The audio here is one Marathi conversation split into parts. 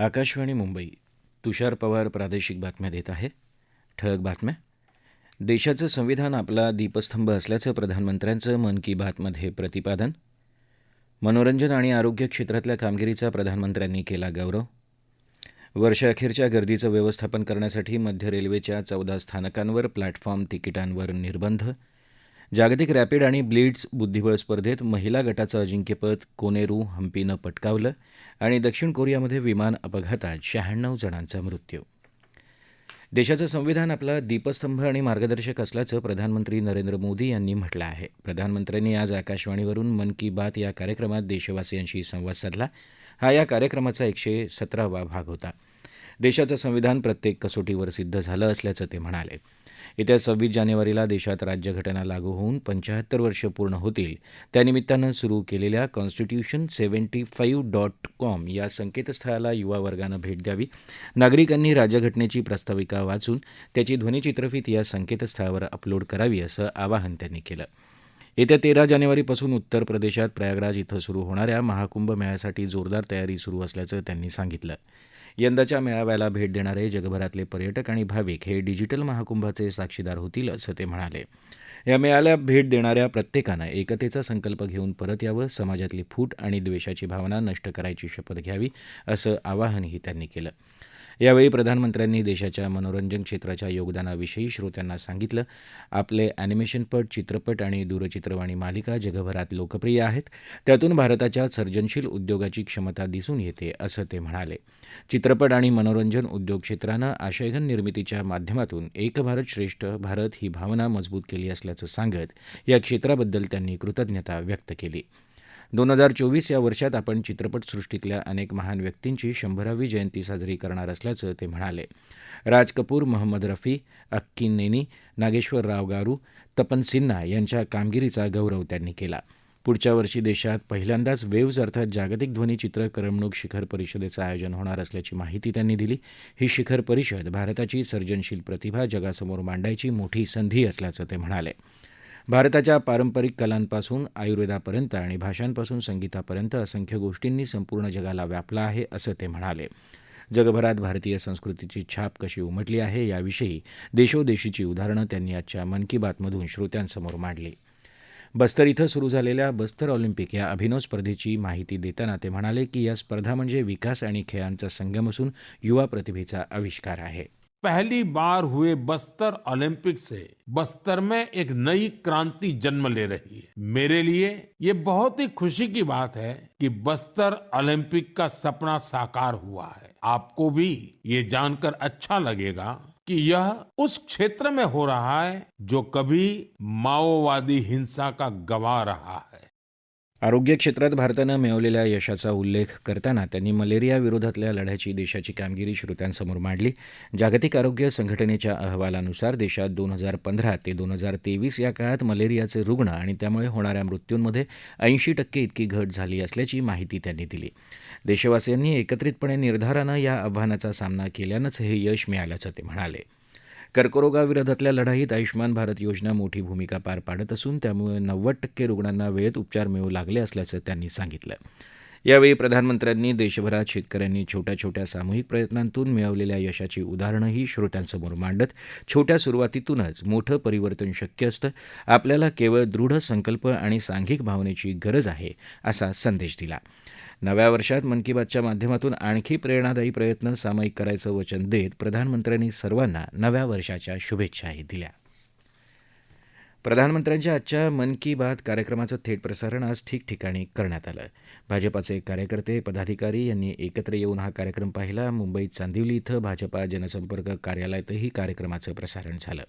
आकाशवाणी मुंबई. तुषार पवार प्रादेशिक बातम्या देत आहे. ठळक बातम्या. देशाचं संविधान आपला दीपस्तंभ असल्याचं प्रधानमंत्र्यांचं मन की बातमध्ये प्रतिपादन. मनोरंजन आणि आरोग्य क्षेत्रातल्या कामगिरीचा प्रधानमंत्र्यांनी केला गौरव. वर्षअखेरच्या गर्दीचं व्यवस्थापन करण्यासाठी मध्य रेल्वेच्या चौदा स्थानकांवर प्लॅटफॉर्म तिकिटांवर निर्बंध. जागतिक रॅपिड आणि ब्लिट्स बुद्धिबळ स्पर्धेत महिला गटाचं अजिंक्यपद कोनेरू हम्पीनं पटकावलं आणि दक्षिण कोरियामध्ये विमान अपघातात शहाण्णव जणांचा मृत्यू. देशाचं संविधान आपला दीपस्तंभ आणि मार्गदर्शक असल्याचं प्रधानमंत्री नरेंद्र मोदी यांनी म्हटलं आहे. प्रधानमंत्र्यांनी आज आकाशवाणीवरून मन की बात या कार्यक्रमात देशवासियांशी संवाद साधला. हा या कार्यक्रमाचा एकशे सतरावा भाग होता. देशाचं संविधान प्रत्येक कसोटीवर सिद्ध झालं असल्याचं ते म्हणाले. येत्या सव्वीस जानेवारीला देशात राज्यघटना लागू होऊन पंचाहत्तर वर्ष पूर्ण होतील. त्यानिमित्तानं सुरू केलेल्या constitution seventy five dot com या संकेतस्थळाला युवा वर्गानं भेट द्यावी. नागरिकांनी राज्यघटनेची प्रस्ताविका वाचून त्याची ध्वनिचित्रफीत या संकेतस्थळावर अपलोड करावी असं आवाहन त्यांनी केलं. येत्या तेरा जानेवारीपासून उत्तर प्रदेशात प्रयागराज इथं सुरू होणाऱ्या महाकुंभ मेळ्यासाठी जोरदार तयारी सुरू असल्याचं त्यांनी सांगितलं. यंदाच्या मेळाव्याला भेट देणारे जगभरातले पर्यटक आणि भाविक हे डिजिटल महाकुंभाचे साक्षीदार होतील असं ते म्हणाले. या मेळाव्याला भेट देणाऱ्या प्रत्येकानं एकतेचा संकल्प घेऊन परत यावं समाजातली फूट आणि द्वेषाची भावना नष्ट करायची शपथ घ्यावी असं आवाहनही त्यांनी केलं. यावेळी प्रधानमंत्र्यांनी देशाच्या मनोरंजन क्षेत्राच्या योगदानाविषयी श्रोत्यांना सांगितलं. आपले अॅनिमेशनपट चित्रपट आणि दूरचित्रवाणी मालिका जगभरात लोकप्रिय आहेत. त्यातून भारताच्या सर्जनशील उद्योगाची क्षमता दिसून येते असं ते म्हणाले. चित्रपट आणि मनोरंजन उद्योग क्षेत्रानं आशयघन निर्मितीच्या माध्यमातून एक भारत श्रेष्ठ भारत ही भावना मजबूत केली असल्याचं सांगत या क्षेत्राबद्दल त्यांनी कृतज्ञता व्यक्त केली. दोन हजार चोवीस या वर्षात आपण चित्रपटसृष्टीतल्या अनेक महान व्यक्तींची शंभरावी जयंती साजरी करणार असल्याचं ते म्हणाले. राज कपूर मोहम्मद रफी अक्कीनेनी नागेश्वर राव गारू तपन सिन्हा यांच्या कामगिरीचा गौरव त्यांनी केला. पुढच्या वर्षी देशात पहिल्यांदाच वेव्ज अर्थात जागतिक ध्वनीचित्र करमणूक शिखर परिषदेचं आयोजन होणार असल्याची माहिती त्यांनी दिली. ही शिखर परिषद भारताची सर्जनशील प्रतिभा जगासमोर मांडायची मोठी संधी असल्याचं ते म्हणाले. भारताच्या पारंपरिक कलांपासून आयुर्वेदापर्यंत आणि भाषांपासून संगीतापर्यंत असंख्य गोष्टींनी संपूर्ण जगाला व्यापला आहे असं ते म्हणाले. जगभरात भारतीय संस्कृतीची छाप कशी उमटली आहे याविषयी देशोदेशीची उदाहरणं त्यांनी आजच्या मन की बातमधून श्रोत्यांसमोर मांडली. बस्तर इथं सुरू झालेल्या बस्तर ऑलिम्पिक या अभिनव स्पर्धेची माहिती देताना ते म्हणाले की या स्पर्धा म्हणजे विकास आणि खेळांचा संगम असून युवा प्रतिभेचा आविष्कार आहे. पहली बार हुए बस्तर ओलंपिक से बस्तर में एक नई क्रांति जन्म ले रही है। मेरे लिए ये बहुत ही खुशी की बात है कि बस्तर ओलंपिक का सपना साकार हुआ है। आपको भी ये जानकर अच्छा लगेगा कि यह उस क्षेत्र में हो रहा है जो कभी माओवादी हिंसा का गवाह रहा है। आरोग्य क्षेत्रात भारतानं मिळवलेल्या यशाचा उल्लेख करताना त्यांनी मलेरिया विरोधातल्या लढ्याची देशाची कामगिरी श्रोत्यांसमोर मांडली. जागतिक आरोग्य संघटनेच्या अहवालानुसार देशात दोन हजार पंधरा ते दोन हजार तेवीस या काळात मलेरियाचे रुग्ण आणि त्यामुळे होणाऱ्या मृत्यूंमध्ये ऐंशी टक्के इतकी घट झाली असल्याची माहिती त्यांनी दिली. देशवासियांनी एकत्रितपणे निर्धारानं या आव्हानाचा सामना केल्यानंच हे यश मिळाल्याचं ते म्हणाले. कर्करोगाविरोधातल्या लढाईत आयुष्यमान भारत योजना मोठी भूमिका पार पाडत असून त्यामुळे नव्वद टक्के रुग्णांना वेळेत उपचार मिळू लागले असल्याचं त्यांनी सांगितलं. यावेळी प्रधानमंत्र्यांनी देशभरात शेतकऱ्यांनी छोट्या छोट्या सामूहिक प्रयत्नांतून मिळवलेल्या यशाची उदाहरणंही श्रोत्यांसमोर मांडत छोट्या सुरुवातीतूनच मोठं परिवर्तन शक्य असतं आपल्याला केवळ दृढ संकल्प आणि सांघिक भावनेची गरज आहे असा संदेश दिला. नव्या वर्षात मन की बातच्या माध्यमातून आणखी प्रेरणादायी प्रयत्न सामायिक करायचं वचन देत प्रधानमंत्र्यांनी सर्वांना नव्या वर्षाच्या शुभेच्छाही दिल्या. प्रधानमंत्र्यांच्या आजच्या मन की बात कार्यक्रमाचं थेट प्रसारण आज ठिकठिकाणी करण्यात आलं. भाजपाचे कार्यकर्ते पदाधिकारी यांनी एकत्र येऊन हा कार्यक्रम पाहिला. मुंबईत चांदिवली इथं भाजपा जनसंपर्क कार्यालयातही कार्यक्रमाचं प्रसारण झालं.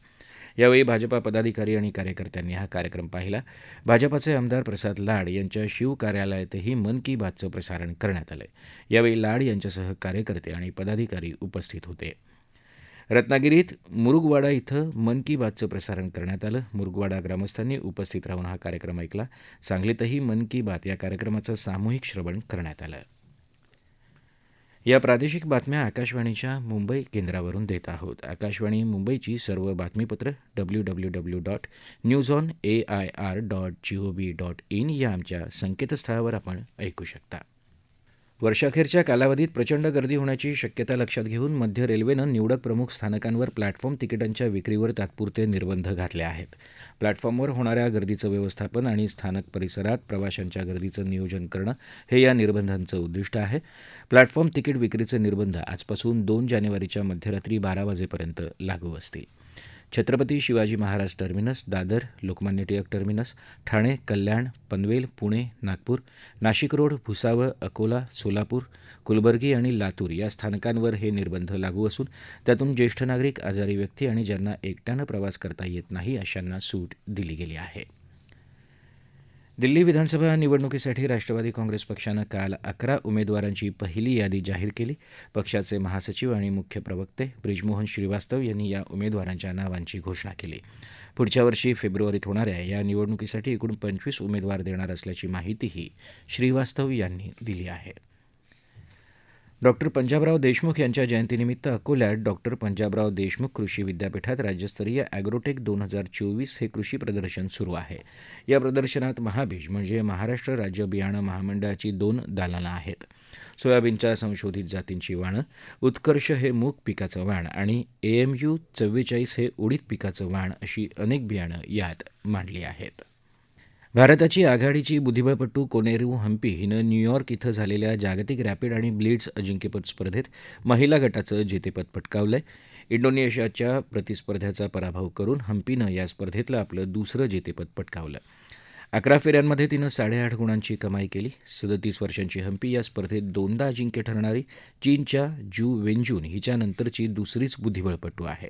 यावेळी भाजपा पदाधिकारी आणि कार्यकर्त्यांनी हा कार्यक्रम पाहिला. भाजपाचे आमदार प्रसाद लाड यांच्या शिव कार्यालयातही मन की बातचं प्रसारण करण्यात आलं यावेळी लाड यांच्यासह कार्यकर्ते आणि पदाधिकारी उपस्थित होते. रत्नागिरीत मुरुगवाडा इथं मन की बातचं प्रसारण करण्यात आलं. मुरुगवाडा ग्रामस्थांनी उपस्थित राहून हा कार्यक्रम ऐकला. सांगलीतही मन की बात या कार्यक्रमाचं सामूहिक श्रवण करण्यात आलं. या प्रादेशिक बातम्या आकाशवाणीच्या मुंबई केंद्रावरून देत आहोत. आकाशवाणी मुंबईची सर्व बातमीपत्र W W W dot news on A I R dot G O V dot in या आमच्या संकेतस्थळावर आपण ऐकू शकता. वर्षाखेरच्या कालावधीत प्रचंड गर्दी होण्याची शक्यता लक्षात घेऊन मध्य रेल्वेनं निवडक प्रमुख स्थानकांवर प्लॅटफॉर्म तिकिटांच्या विक्रीवर तात्पुरते निर्बंध घातले आहेत. प्लॅटफॉर्मवर होणाऱ्या गर्दीचं व्यवस्थापन आणि स्थानक परिसरात प्रवाशांच्या गर्दीचं नियोजन करणं हे या निर्बंधांचं उद्दिष्ट आहे. प्लॅटफॉर्म तिकीट विक्रीचे निर्बंध आजपासून दोन जानेवारीच्या मध्यरात्री बारा वाजेपर्यंत लागू असतील. Chhatrapati Shivaji Maharaj terminus Dadar Lokmanya Tilak terminus Thane Kalyan Panvel Pune Nagpur Nashik road Bhusawal Akola Solapur Gulbarga आणि लातूर या स्थानकांवर हे निर्बंध लागू असून त्यातून ज्येष्ठ नागरिक आजारी व्यक्ती आणि ज्यांना एकट्यानं प्रवास करता येत नाही अशांना सूट दिली गेली आहे. दिल्ली विधानसभा निवडणुकीसाठी राष्ट्रवादी काँग्रेस पक्षानं काल अकरा उमेदवारांची पहिली यादी जाहीर केली. पक्षाचे महासचिव आणि मुख्य प्रवक्ते ब्रिजमोहन श्रीवास्तव यांनी या उमेदवारांच्या नावांची घोषणा केली. पुढच्या वर्षी फेब्रुवारीत होणाऱ्या या निवडणुकीसाठी एकूण पंचवीस उमेदवार देणार असल्याची माहितीही श्रीवास्तव यांनी दिली आहे. डॉक्टर पंजाबराव देशमुख यांच्या जयंतीनिमित्त अकोल्यात डॉक्टर पंजाबराव देशमुख कृषी विद्यापीठात राज्यस्तरीय अॅग्रोटेक दोन हजार चोवीस हे कृषी प्रदर्शन सुरू आहे. या प्रदर्शनात महाबीज म्हणजे महाराष्ट्र राज्य बियाणं महामंडळाची दोन दालनं आहेत. सोयाबीनच्या संशोधित जातींची वाणं उत्कर्ष हे मूग पिकाचं वाण आणि एएमयू चव्वेचाळीस हे उडीद पिकाचं वाण अशी अनेक बियाणं यात मांडली आहेत. भारताची आघाडीची बुद्धिबळपटू कोनेरू हम्पी हिनं न्यूयॉर्क इथं झालेल्या जागतिक रॅपिड आणि ब्लिट्स अजिंक्यपद स्पर्धेत महिला गटाचं जेतेपद पटकावलंय. इंडोनेशियाच्या प्रतिस्पर्ध्याचा पराभव करून हम्पीनं या स्पर्धेतलं आपलं दुसरं जेतेपद पटकावलं. अकरा फेऱ्यांमध्ये तिनं साडेआठ गुणांची कमाई केली. सदतीस वर्षांची हम्पी या स्पर्धेत दोनदा अजिंक्य ठरणारी चीनच्या जू वेंजून हिच्यानंतरची दुसरीच बुद्धिबळपटू आहे.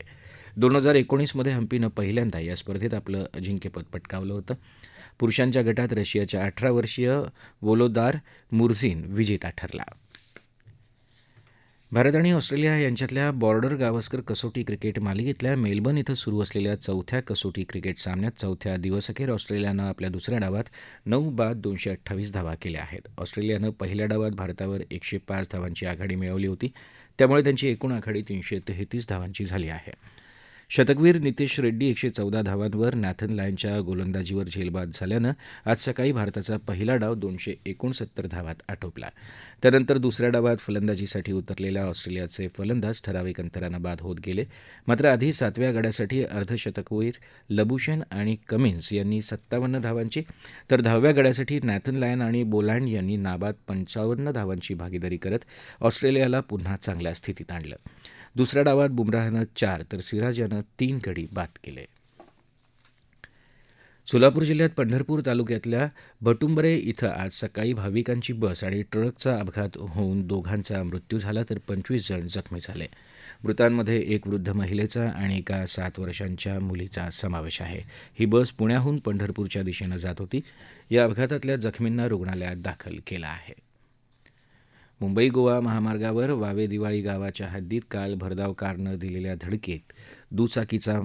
दोन हजार एकोणीसमध्ये हम्पीनं पहिल्यांदा या स्पर्धेत आपलं अजिंक्यपद पटकावलं होतं. पुरुषांच्या गटात रशियाच्या अठरा वर्षीय वोलोदार मुर्झिन विजेता ठरला. भारत आणि ऑस्ट्रेलिया यांच्यातल्या बॉर्डर गावस्कर कसोटी क्रिकेट मालिकेतल्या मेलबर्न इथं सुरू असलेल्या चौथ्या कसोटी क्रिकेट सामन्यात चौथ्या दिवसअखेर ऑस्ट्रेलियानं आपल्या दुसऱ्या डावात नऊ बाद दोनशे अठ्ठावीस धावा केल्या आहेत. ऑस्ट्रेलियानं पहिल्या डावात भारतावर एकशे पाच धावांची आघाडी मिळवली होती. त्यामुळे त्यांची एकूण आघाडी तीनशे तेहतीस धावांची झाली आहे. शतकवीर नितेश रेड्डी एकशे चौदा धावांवर नॅथन लायनच्या गोलंदाजीवर झेलबाद झाल्यानं आज सकाळी भारताचा पहिला डाव दोनशे एकोणसत्तर धावात आटोपला. त्यानंतर दुसऱ्या डावात फलंदाजीसाठी उतरलेल्या ऑस्ट्रेलियाचे फलंदाज ठराविक अंतरानं बाद होत गेले. मात्र आधी सातव्या गड्यासाठी अर्धशतकवीर लबुशन आणि कमिन्स यांनी सत्तावन्न धावांची तर दहाव्या गड्यासाठी नॅथन लायन आणि बोलँड यांनी नाबाद पंचावन्न धावांची भागीदारी करत ऑस्ट्रेलियाला पुन्हा चांगल्या स्थितीत आणलं. दुसऱ्या डावात बुमराहनं चार तर सिराज यानं तीन गडी बाद केले. सोलापूर जिल्ह्यात पंढरपूर तालुक्यातल्या भटुंबरे इथं आज सकाळी भाविकांची बस आणि ट्रकचा अपघात होऊन दोघांचा मृत्यू झाला तर पंचवीस जण जखमी झाले. मृतांमध्ये एक वृद्ध महिलेचा आणि एका सात वर्षांच्या मुलीचा समावेश आहे. ही बस पुण्याहून पंढरपूरच्या दिशेनं जात होती. या अपघातातल्या जखमींना रुग्णालयात दाखल केलं आहे. मुंबई गोवा महामार्गावर वावे दिवाळी गावाच्या हद्दीत काल भरधाव कारनं दिलेल्या धडकेत दुचाकीचा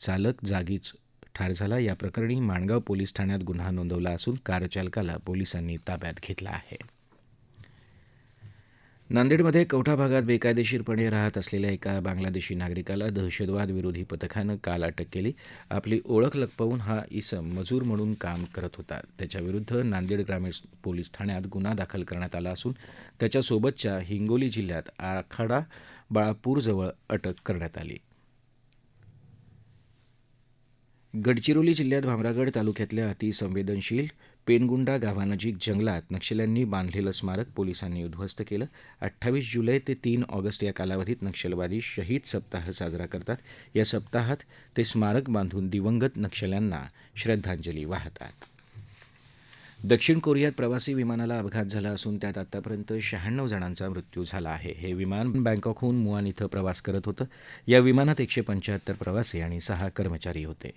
चालक जागीच ठार झाला. या प्रकरणी माणगाव पोलीस ठाण्यात गुन्हा नोंदवला असून कारचालकाला पोलिसांनी ताब्यात घेतलं आहे. नांदेडमध्ये कवठा भागात बेकायदेशीरपणे राहत असलेल्या एका बांगलादेशी नागरिकाला दहशतवाद विरोधी पथकानं काल अटक केली. आपली ओळख लपवून हा इसम मजूर म्हणून काम करत होता. त्याच्याविरुद्ध नांदेड ग्रामीण पोलीस ठाण्यात गुन्हा दाखल करण्यात आला असून त्याच्यासोबतच्या हिंगोली जिल्ह्यात आखाडा बाळापूरजवळ अटक करण्यात आली. गडचिरोली जिल्ह्यात भामरागड तालुक्यातल्या अतिसंवेदनशील पेनगुंडा गावानजीक जंगलात नक्षल्यांनी बांधलेलं स्मारक पोलिसांनी उद्ध्वस्त केलं. अठ्ठावीस जुलै ते तीन ऑगस्ट या कालावधीत नक्षलवादी शहीद सप्ताह साजरा करतात. या सप्ताहात ते स्मारक बांधून दिवंगत नक्षल्यांना श्रद्धांजली वाहतात. दक्षिण कोरियात प्रवासी विमानाला अपघात झाला असून त्यात आतापर्यंत शहाण्णव जणांचा मृत्यू झाला आहे. हे विमान बँकॉकहून मुआन इथं प्रवास करत होतं. या विमानात एकशे पंच्याहत्तर प्रवासी आणि सहा कर्मचारी होते.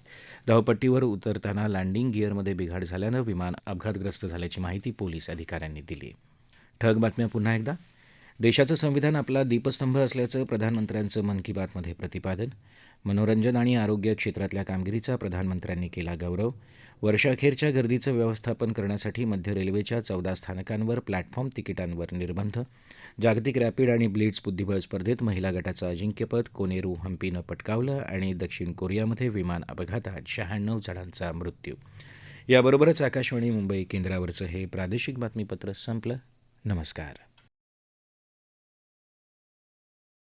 धावपट्टीवर उतरताना लँडिंग गिअरमध्ये बिघाड झाल्यानं विमान अपघातग्रस्त झाल्याची माहिती पोलीस अधिकाऱ्यांनी दिली. ठग बातम्या पुन्हा एकदा. देशाचं संविधान आपला दीपस्तंभ असल्याचं प्रधानमंत्र्यांचं मन की बातमध्ये प्रतिपादन. मनोरंजन आणि आरोग्य क्षेत्रातल्या कामगिरीचा प्रधानमंत्र्यांनी केला गौरव. वर्षाखेरच्या गर्दीचं व्यवस्थापन करण्यासाठी मध्य रेल्वेच्या चौदा स्थानकांवर प्लॅटफॉर्म तिकिटांवर निर्बंध. जागतिक रॅपिड आणि ब्लिट्स बुद्धिबळ स्पर्धेत महिला गटाचं अजिंक्यपद कोनेरू हम्पीनं पटकावलं आणि दक्षिण कोरियामध्ये विमान अपघातात शहाण्णव जणांचा मृत्यू. याबरोबरच आकाशवाणी मुंबई केंद्रावरचं हे प्रादेशिक बातमीपत्र संपलं. नमस्कार.